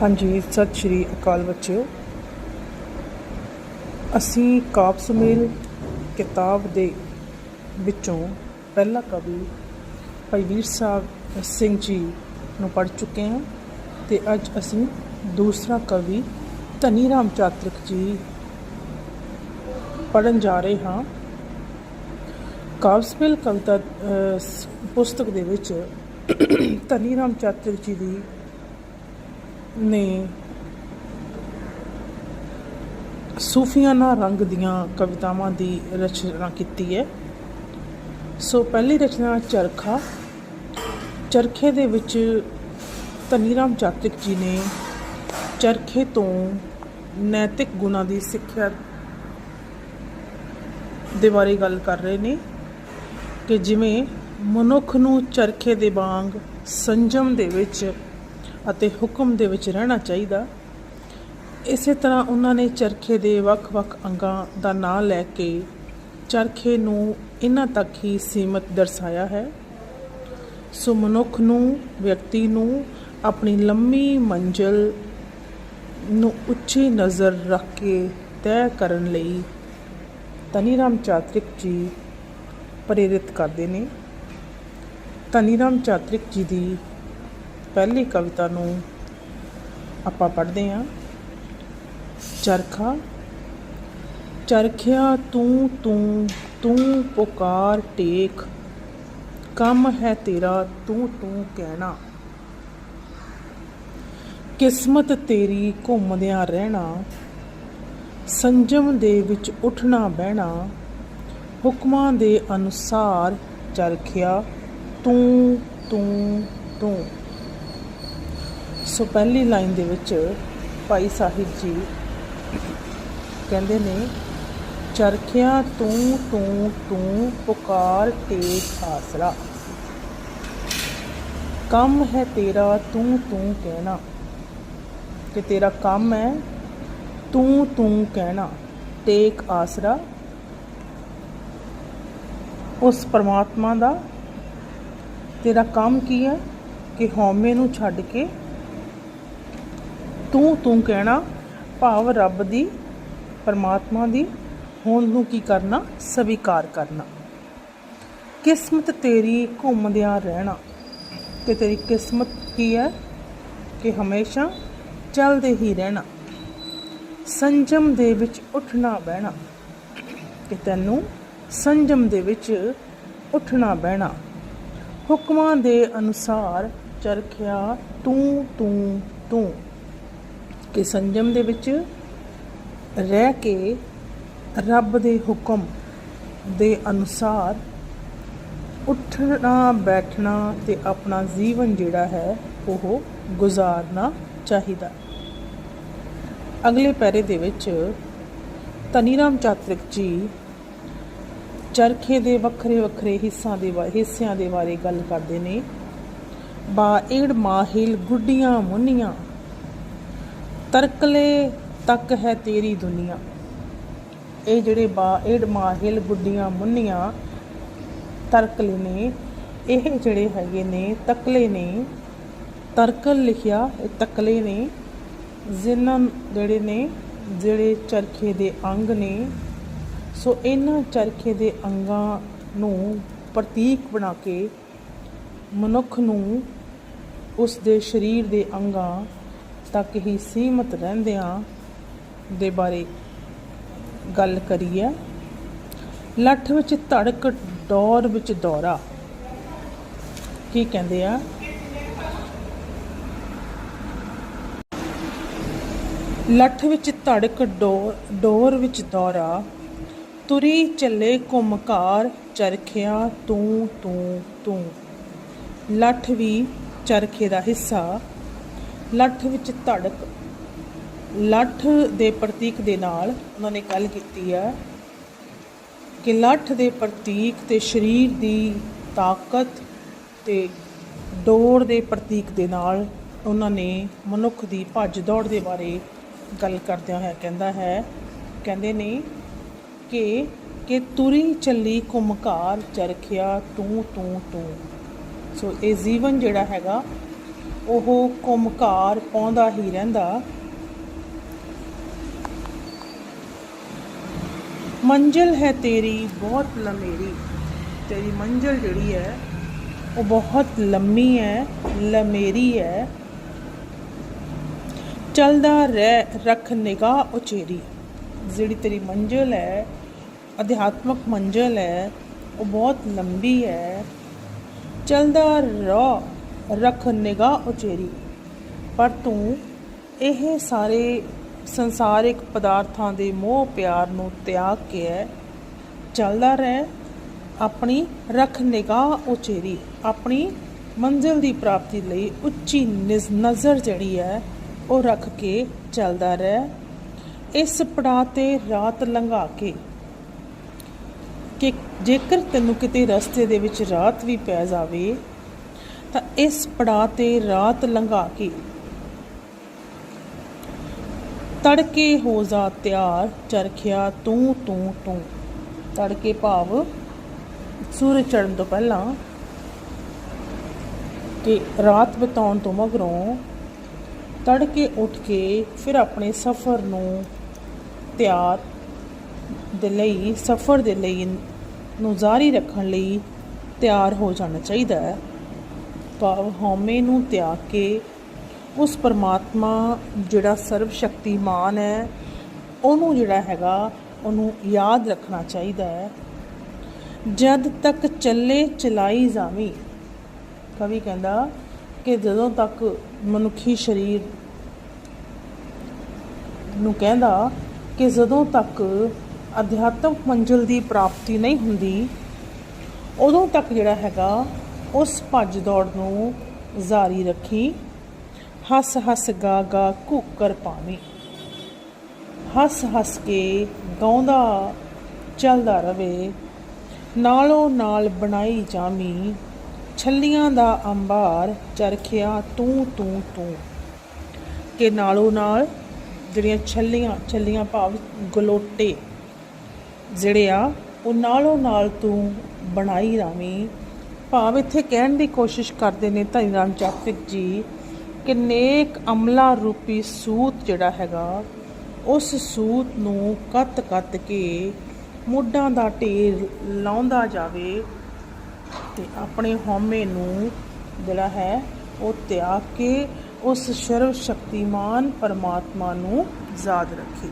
ਹਾਂਜੀ, ਸਤਿ ਸ਼੍ਰੀ ਅਕਾਲ ਬੱਚਿਓ। ਅਸੀਂ ਕਾਬ ਸੁਮੇਲ ਕਿਤਾਬ ਦੇ ਵਿੱਚੋਂ ਪਹਿਲਾ ਕਵੀ ਭਾਈ ਵੀਰ ਸਾਹਿਬ ਸਿੰਘ ਜੀ ਨੂੰ ਪੜ੍ਹ ਚੁੱਕੇ ਹਾਂ ਤੇ ਅੱਜ ਅਸੀਂ ਦੂਸਰਾ ਕਵੀ ਧਨੀ ਰਾਮ ਚਾਤ੍ਰਿਕ ਜੀ ਪੜਨ ਜਾ ਰਹੇ ਹਾਂ। ਕਾਬ ਕਵਿਤਾ ਪੁਸਤਕ ਦੇ ਵਿੱਚ ਧਨੀ ਰਾਮ ਚਾਤ੍ਰਿਕ ਜੀ ਦੀ ਨੇ ਸੂਫੀਆਨਾ ਰੰਗ ਦੀਆਂ ਕਵਿਤਾਵਾਂ ਦੀ ਰਚਨਾ ਕੀਤੀ ਹੈ। ਸੋ ਪਹਿਲੀ ਰਚਨਾ ਚਰਖਾ। ਚਰਖੇ ਦੇ ਵਿੱਚ ਧਨੀ ਰਾਮ ਚਾਤ੍ਰਿਕ ਜੀ ਨੇ ਚਰਖੇ ਤੋਂ ਨੈਤਿਕ ਗੁਣਾਂ ਦੀ ਸਿੱਖਿਆ ਦੇ ਬਾਰੇ ਗੱਲ ਕਰ ਰਹੇ ਨੇ ਕਿ ਜਿਵੇਂ ਮਨੁੱਖ ਨੂੰ ਚਰਖੇ ਦੇ ਵਾਂਗ ਸੰਜਮ ਦੇ ਵਿੱਚ ਅਤੇ ਹੁਕਮ ਦੇ ਵਿੱਚ ਰਹਿਣਾ ਚਾਹੀਦਾ। ਇਸੇ ਤਰ੍ਹਾਂ ਉਹਨਾਂ ਨੇ ਚਰਖੇ ਦੇ ਵੱਖ-ਵੱਖ ਅੰਗਾਂ ਦਾ ਨਾਂ ਲੈ ਕੇ ਚਰਖੇ ਨੂੰ ਇਹਨਾਂ ਤੱਕ ਹੀ ਸੀਮਤ ਦਰਸਾਇਆ ਹੈ। ਸੋ ਮਨੁੱਖ ਨੂੰ, ਵਿਅਕਤੀ ਨੂੰ ਆਪਣੀ ਲੰਮੀ ਮੰਜ਼ਿਲ ਨੂੰ ਉੱਚੀ ਨਜ਼ਰ ਰੱਖ ਕੇ ਤੈਅ ਕਰਨ ਲਈ ਧਨੀ ਰਾਮ ਚਾਤ੍ਰਿਕ ਜੀ ਪ੍ਰੇਰਿਤ ਕਰਦੇ ਨੇ। ਧਨੀ ਰਾਮ ਚਾਤ੍ਰਿਕ ਜੀ ਦੀ ਪਹਿਲੀ ਕਵਿਤਾ ਨੂੰ ਆਪਾਂ ਪੜ੍ਹਦੇ ਹਾਂ। ਚਰਖਾ, ਚਰਖਿਆ ਤੂੰ ਤੂੰ ਤੂੰ ਪੁਕਾਰ ਟੇਕ, ਕੰਮ ਹੈ ਤੇਰਾ ਤੂੰ ਤੂੰ ਕਹਿਣਾ। ਕਿਸਮਤ ਤੇਰੀ ਘੁੰਮਦਿਆਂ ਰਹਿਣਾ, ਸੰਜਮ ਦੇ ਵਿੱਚ ਉੱਠਣਾ ਬਹਿਣਾ, ਹੁਕਮਾਂ ਦੇ ਅਨੁਸਾਰ ਚਰਖਿਆ ਤੂੰ ਤੂੰ ਤੂੰ। ਸੋ ਪਹਿਲੀ ਲਾਈਨ ਦੇ ਵਿੱਚ ਭਾਈ ਸਾਹਿਬ ਜੀ ਕਹਿੰਦੇ ਨੇ, ਚਰਖਿਆ ਤੂੰ ਤੂੰ ਤੂੰ ਪੁਕਾਰ ਟੇਕ ਆਸਰਾ ਕੰਮ ਹੈ ਤੇਰਾ ਤੂੰ ਤੂੰ ਕਹਿਣਾ। ਕਿ ਤੇਰਾ ਕੰਮ ਹੈ ਤੂੰ ਤੂੰ ਕਹਿਣਾ ਟੇਕ ਆਸਰਾ। ਉਸ ਪਰਮਾਤਮਾ ਦਾ ਤੇਰਾ ਕੰਮ ਕੀ ਹੈ? ਕਿ ਹਉਮੈ ਨੂੰ ਛੱਡ ਕੇ ਤੂੰ ਤੂੰ ਕਹਿਣਾ, ਭਾਵ ਰੱਬ ਦੀ, ਪਰਮਾਤਮਾ ਦੀ ਹੋਂਦ ਨੂੰ ਕੀ ਕਰਨਾ? ਸਵੀਕਾਰ ਕਰਨਾ। ਕਿਸਮਤ ਤੇਰੀ ਘੁੰਮਦਿਆਂ ਰਹਿਣਾ। ਕਿ ਤੇਰੀ ਕਿਸਮਤ ਕੀ ਹੈ? ਕਿ ਹਮੇਸ਼ਾ ਚੱਲਦੇ ਹੀ ਰਹਿਣਾ। ਸੰਜਮ ਦੇ ਵਿੱਚ ਉੱਠਣਾ, ਬਹਿਣਾ। ਕਿ ਤੈਨੂੰ ਸੰਜਮ ਦੇ ਵਿੱਚ ਉੱਠਣਾ, ਬਹਿਣਾ। ਹੁਕਮਾਂ ਦੇ ਅਨੁਸਾਰ ਚਰਖਿਆ ਤੂੰ ਤੂੰ ਤੂੰ। ਕਿ ਸੰਜਮ ਦੇ ਵਿੱਚ ਰਹਿ ਕੇ ਰੱਬ ਦੇ ਹੁਕਮ ਦੇ ਅਨੁਸਾਰ ਉੱਠਣਾ, ਬੈਠਣਾ ਤੇ ਆਪਣਾ ਜੀਵਨ ਜਿਹੜਾ ਹੈ ਉਹ ਗੁਜ਼ਾਰਨਾ ਚਾਹੀਦਾ। ਅਗਲੇ ਪੈਰੇ ਦੇ ਵਿੱਚ ਧਨੀ ਰਾਮ ਚਾਤ੍ਰਿਕ ਜੀ ਚਰਖੇ ਦੇ ਵੱਖਰੇ ਵੱਖਰੇ ਹਿੱਸਿਆਂ ਦੇ ਬਾਰੇ ਹਿੱਸਿਆਂ ਦੇ ਬਾਰੇ ਗੱਲ ਕਰਦੇ ਨੇ। ਬਾ ਏੜ ਮਾਹਿਲ ਗੁੱਡੀਆਂ ਮੁੰਨੀਆਂ ਤਰਕਲੇ ਤੱਕ ਹੈ ਤੇਰੀ ਦੁਨੀਆ। ਇਹ ਜਿਹੜੇ ਬਾ ਏੜ ਮਾਹਿਲ ਗੁੱਡੀਆਂ ਮੁੰਨੀਆਂ ਤਰਕਲੇ ਨੇ, ਇਹ ਜਿਹੜੇ ਹੈਗੇ ਨੇ, ਤਕਲੇ ਨੇ, ਤਰਕਲ ਲਿਖਿਆ, ਇਹ ਤਕਲੇ ਨੇ, ਜਿਨ੍ਹਾਂ ਜਿਹੜੇ ਨੇ, ਜਿਹੜੇ ਚਰਖੇ ਦੇ ਅੰਗ ਨੇ, ਸੋ ਇਹਨਾਂ ਚਰਖੇ ਦੇ ਅੰਗਾਂ ਨੂੰ ਪ੍ਰਤੀਕ ਬਣਾ ਕੇ ਮਨੁੱਖ ਨੂੰ ਉਸ ਦੇ ਸਰੀਰ ਦੇ ਅੰਗਾਂ ਤੱਕ ਹੀ ਸੀਮਤ ਰਹਿੰਦਿਆਂ ਦੇ ਬਾਰੇ ਗੱਲ ਕਰੀ ਹੈ ਲੱਠ ਵਿੱਚ ਧੜਕ ਦੌਰ ਵਿੱਚ ਦੌਰਾ। ਕੀ ਕਹਿੰਦੇ ਆ? ਲੱਠ ਵਿੱਚ ਧੜਕ, ਡੋਰ ਡੋਰ ਵਿੱਚ ਦੌਰਾ। ਤੁਰੀ ਚੱਲੇ ਘੁੰਮਕਾਰ, ਚਰਖਿਆ ਤੂੰ ਤੂੰ ਤੂੰ। ਲੱਠ ਵੀ ਚਰਖੇ ਦਾ ਹਿੱਸਾ ਲੱਠ ਵਿੱਚ ਧੜਕ, ਲੱਠ ਦੇ ਪ੍ਰਤੀਕ ਦੇ ਨਾਲ ਉਹਨਾਂ ਨੇ ਗੱਲ ਕੀਤੀ ਹੈ ਕਿ ਲੱਠ ਦੇ ਪ੍ਰਤੀਕ ਤੇ ਸਰੀਰ ਦੀ ਤਾਕਤ ਤੇ ਦੌੜ ਦੇ ਪ੍ਰਤੀਕ ਦੇ ਨਾਲ ਉਹਨਾਂ ਨੇ ਮਨੁੱਖ ਦੀ ਭੱਜ ਦੌੜ ਦੇ ਬਾਰੇ ਗੱਲ ਕਰਦਿਆਂ ਹੈ ਕਹਿੰਦਾ ਹੈ, ਕਹਿੰਦੇ ਨੇ ਕਿ ਕਿ ਤੁਰੀ ਚੱਲੀ ਘੁਮਕਾਰ ਚਰਖਿਆ ਤੂੰ ਤੂੰ ਤੂੰ। ਸੋ ਇਹ ਜੀਵਨ ਜਿਹੜਾ ਹੈਗਾ ਉਹ ਕੁਮਕਾਰ ਪਾਉਂਦਾ ਹੀ ਰਹਿੰਦਾ। ਮੰਜ਼ਿਲ ਹੈ ਤੇਰੀ ਬਹੁਤ ਲੰਮੇਰੀ। ਤੇਰੀ ਮੰਜ਼ਿਲ ਜਿਹੜੀ ਹੈ, ਉਹ ਬਹੁਤ ਲੰਮੀ ਹੈ, ਲਮੇਰੀ ਹੈ। ਚਲਦਾ ਰਹਿ, ਰੱਖ ਨਿਗਾਹ ਉਚੇਰੀ। ਜਿਹੜੀ ਤੇਰੀ ਮੰਜ਼ਿਲ ਹੈ, ਅਧਿਆਤਮਕ ਮੰਜ਼ਿਲ ਹੈ, ਉਹ ਬਹੁਤ ਲੰਬੀ ਹੈ। ਚਲਦਾ ਰਹਿ ਰੱਖ ਨਿਗਾਹ ਉਚੇਰੀ। ਪਰ ਤੂੰ ਇਹ ਸਾਰੇ ਸੰਸਾਰਿਕ ਪਦਾਰਥਾਂ ਦੇ ਮੋਹ ਪਿਆਰ ਨੂੰ ਤਿਆਗ ਕੇ ਹੈ ਚੱਲਦਾ ਰਹਿ, ਆਪਣੀ ਰੱਖ ਨਿਗਾਹ ਉਚੇਰੀ, ਆਪਣੀ ਮੰਜ਼ਿਲ ਦੀ ਪ੍ਰਾਪਤੀ ਲਈ ਉੱਚੀ ਨਿਜ਼- ਨਜ਼ਰ ਜਿਹੜੀ ਹੈ ਉਹ ਰੱਖ ਕੇ ਚੱਲਦਾ ਰਹਿ। ਇਸ ਪੜਾਅ ਤੇ ਰਾਤ ਲੰਘਾ ਕੇ ਕਿ ਜੇਕਰ ਤੈਨੂੰ ਕਿਤੇ ਰਸਤੇ ਦੇ ਵਿੱਚ ਰਾਤ ਵੀ ਪੈ ਜਾਵੇ ਤਾਂ ਇਸ ਪੜਾਅ ਤੇ ਰਾਤ ਲੰਘਾ ਕੇ ਤੜਕੇ ਹੋ ਜਾ ਤਿਆਰ, ਚਰਖਿਆ ਤੂੰ ਤੂੰ ਤੂੰ। ਤੜਕੇ ਭਾਵ ਸੂਰਜ ਚੜ੍ਹਨ ਤੋਂ ਪਹਿਲਾਂ ਕਿ ਰਾਤ ਬਿਤਾਉਣ ਤੋਂ ਮਗਰੋਂ ਤੜਕੇ ਉੱਠ ਕੇ ਫਿਰ ਆਪਣੇ ਸਫ਼ਰ ਨੂੰ ਤਿਆਰ ਦੇ ਲਈ, ਸਫ਼ਰ ਦੇ ਲਈ ਨੂੰ ਜਾਰੀ ਰੱਖਣ ਲਈ ਤਿਆਰ ਹੋ ਜਾਣਾ ਚਾਹੀਦਾ ਹੈ। ਭਾਵ ਹਉਮੈ ਨੂੰ ਤਿਆਗ ਕੇ ਉਸ ਪਰਮਾਤਮਾ ਜਿਹੜਾ ਸਰਵ ਸ਼ਕਤੀਮਾਨ ਹੈ, ਉਹਨੂੰ ਜਿਹੜਾ ਹੈਗਾ, ਉਹਨੂੰ ਯਾਦ ਰੱਖਣਾ ਚਾਹੀਦਾ ਹੈ। ਜਦ ਤੱਕ ਚੱਲੇ ਚਲਾਈ ਜਾਵੀ, ਕਵੀ ਕਹਿੰਦਾ ਕਿ ਜਦੋਂ ਤੱਕ ਮਨੁੱਖੀ ਸਰੀਰ ਨੂੰ ਕਹਿੰਦਾ ਕਿ ਜਦੋਂ ਤੱਕ ਅਧਿਆਤਮਕ ਮੰਜ਼ਿਲ ਦੀ ਪ੍ਰਾਪਤੀ ਨਹੀਂ ਹੁੰਦੀ, ਉਦੋਂ ਤੱਕ ਜਿਹੜਾ ਹੈਗਾ ਉਸ ਭੱਜ ਦੌੜ ਨੂੰ ਜਾਰੀ ਰੱਖੀ। ਹੱਸ ਹੱਸ ਗਾ ਗਾ ਕੂਕਰ ਪਾਵੀਂ। ਹੱਸ ਹੱਸ ਕੇ ਗਾਉਂਦਾ ਚੱਲਦਾ ਰਵੇ। ਨਾਲੋਂ ਨਾਲ ਬਣਾਈ ਜਾਮੀ ਛੱਲੀਆਂ ਦਾ ਅੰਬਾਰ ਚਰਖਿਆ ਤੂੰ ਤੂੰ ਤੂੰ। ਕਿ ਨਾਲੋਂ ਨਾਲ ਜਿਹੜੀਆਂ ਛੱਲੀਆਂ ਛੱਲੀਆਂ ਭਾਵ ਗਲੋਟੇ, ਜਿਹੜੇ ਆ, ਉਹ ਨਾਲੋਂ ਨਾਲ ਤੂੰ ਬਣਾਈ ਰਾਵੀਂ। ਭਾਵ ਇੱਥੇ ਕਹਿਣ ਦੀ ਕੋਸ਼ਿਸ਼ ਕਰਦੇ ਨੇ ਧਨੀ ਰਾਮ ਚਾਤ੍ਰਿਕ ਜੀ ਕਿ ਨੇਕ ਅਮਲਾ ਰੂਪੀ ਸੂਤ ਜਿਹੜਾ ਹੈਗਾ, ਉਸ ਸੂਤ ਨੂੰ ਕੱਤ ਕੱਤ ਕੇ ਮੁੱਢਾਂ ਦਾ ਢੇਰ ਲਾਉਂਦਾ ਜਾਵੇ ਤੇ ਆਪਣੇ ਹਉਮੈ ਨੂੰ ਜਿਹੜਾ ਹੈ ਉਹ ਤਿਆਗ ਕੇ ਉਸ ਸਰਵ ਸ਼ਕਤੀਮਾਨ ਪਰਮਾਤਮਾ ਨੂੰ ਯਾਦ ਰੱਖੇ।